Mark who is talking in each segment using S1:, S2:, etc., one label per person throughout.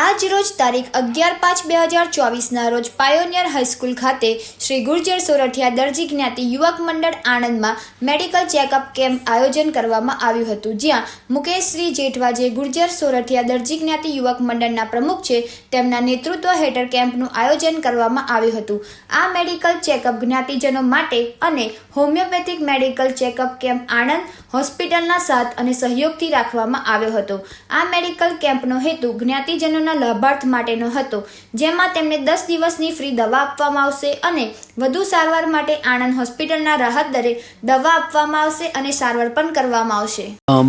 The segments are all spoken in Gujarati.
S1: આજ રોજ તારીખ અગિયાર પાંચ બે હજાર ચોવીસના રોજ પાયોનિયર હાઈસ્કૂલ ખાતે શ્રી ગુર્જર સોરઠિયા દરજી જ્ઞાતિ યુવક મંડળ આણંદમાં મેડિકલ ચેકઅપ કેમ્પ આયોજન કરવામાં આવ્યું હતું. જ્યાં મુકેશશ્રી જેઠવા જે ગુર્જર સોરઠિયા દરજી જ્ઞાતિ યુવક મંડળના પ્રમુખ છે, તેમના નેતૃત્વ હેઠળ કેમ્પનું આયોજન કરવામાં આવ્યું હતું. આ મેડિકલ ચેકઅપ જ્ઞાતિજનો માટે અને homeopathic medical checkup camp Anand હોસ્પિટલના સાથ અને સહયોગથી રાખવામાં આવ્યો હતો. આ મેડિકલ કેમ્પનો હેતુ જ્ઞાતિજનોના લાભાર્થ માટેનો હતો, જેમાં તેમને દસ દિવસની ફ્રી દવા આપવામાં આવશે અને વધુ સારવાર માટે આણંદ હોસ્પિટલના રાહત દરે દવા આપવામાં આવશે અને સારવાર પણ કરવામાં આવશે.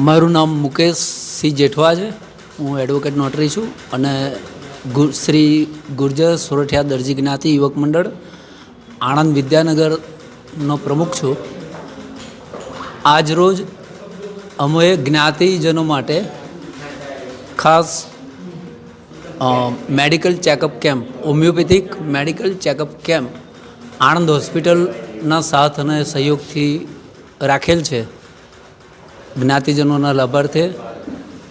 S2: મારું નામ મુકેશ સિંહ જેઠવા છે. હું એડવોકેટ નોટરી છું અને શ્રી ગુર્જર સોરઠિયા દરજી જ્ઞાતિ યુવક મંડળ, આણંદ વિદ્યાનગરનો પ્રમુખ છું. આજ રોજ અમે જ્ઞાતિજનો માટે ખાસ medical checkup camp homeopathic medical checkup camp Anand હોસ્પિટલના સાથ અને સહયોગથી રાખેલ છે. જ્ઞાતિજનોના લાભાર્થે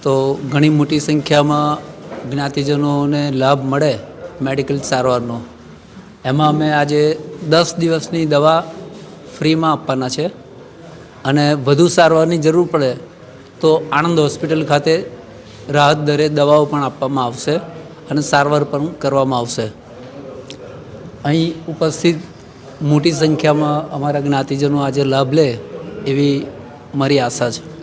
S2: તો ઘણી મોટી સંખ્યામાં જ્ઞાતિજનોને લાભ મળે મેડિકલ સારવારનો. એમાં અમે આજે દસ દિવસની દવા ફ્રીમાં આપવાના છે અને વધુ સારવારની જરૂર પડે તો આણંદ હોસ્પિટલ ખાતે રાહત દરે દવાઓ પણ આપવામાં આવશે. અને સારવાર પણ કરવામાં આવશે. અહીં ઉપસ્થિત મોટી સંખ્યામાં અમારા જ્ઞાતિજનો આજે લાભ લે એવી મારી આશા છે.